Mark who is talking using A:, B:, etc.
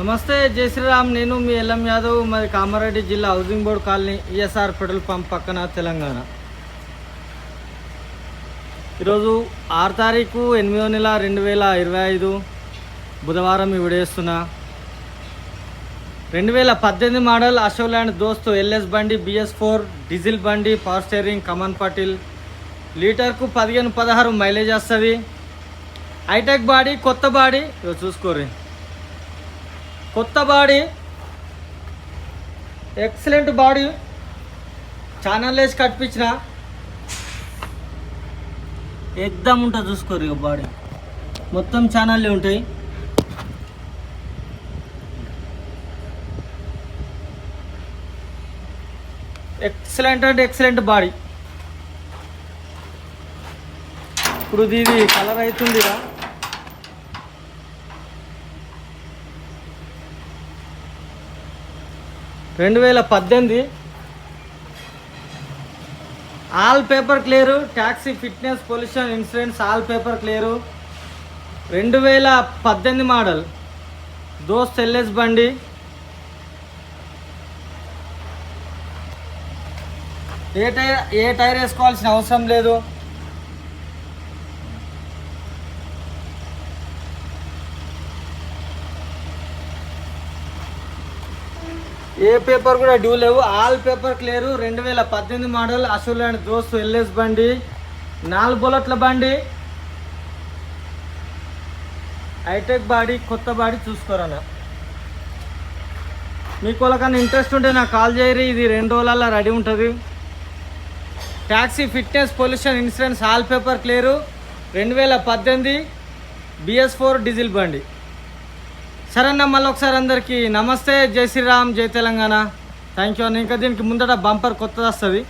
A: నమస్తే జై శ్రీరామ్. నేను మీ ఎల్ఎం యాదవ్ మరి కామారెడ్డి జిల్లా housing board colony ESR petrol pump పక్కన తెలంగాణ. ఈరోజు ఆరు తారీఖు ఎనిమిదో నెల రెండు వేల ఇరవై ఐదు బుధవారం ఇవిడేస్తున్నా రెండు వేల పద్దెనిమిది model Ashok Leyland Dost LS బండి బిఎస్ ఫోర్ డీజిల్ బండి పవర్ స్టేరింగ్ కమన్ పటిల్. లీటర్కు పదిహేను పదహారు మైలేజ్ వస్తుంది. హైటెక్ బాడీ కొత్త బాడీ ఇగో చూసుకోర్రి. కొత్త బాడీ. Excellent body. ఛానల్ వేసి కట్టించిన. ఎగ్దమ్ ఉంటుంది చూసుకోరు ఇక బాడీ. మొత్తం ఛానల్ ఉంటాయి. ఎక్సలెంట్ అంటే ఎక్సలెంట్ బాడీ. ఇప్పుడు ఇది కలర్ అవుతుందిరా రెండు వేల పద్దెనిమిది. All paper clear taxi fitness pollution insurance all paper clear రెండు వేల పద్దెనిమిది మోడల్ దోస్త్ ఎల్ఎస్ బండి ఏ టైర్ ఏ టైర్ వేసుకోవాల్సిన అవసరం లేదు. ఏ పేపర్ కూడా డ్యూ లేవు. All paper clear. రెండు వేల పద్దెనిమిది మోడల్ అసలు అండ్ దోస్తు ఎల్ఎస్ బండి. నాలుగు బుల్లెట్ల బండి. హైటెక్ బాడీ కొత్త బాడీ చూసుకోరన్న. మీకు వాళ్ళకన్నా ఇంట్రెస్ట్ ఉంటే నాకు కాల్ చేయరు ఇది రెండు రోజులలో రెడీ ఉంటుంది. Taxi fitness pollution insurance all paper clear. రెండు వేల పద్దెనిమిది బిఎస్ ఫోర్ డీజిల్ బండి. సరే అన్న మళ్ళీ ఒకసారి అందరికీ నమస్తే. జై శ్రీరామ్ జై తెలంగాణ. థ్యాంక్ యూ అన్న. ఇంకా దీనికి ముందట బంపర్ కొత్తది వస్తుంది.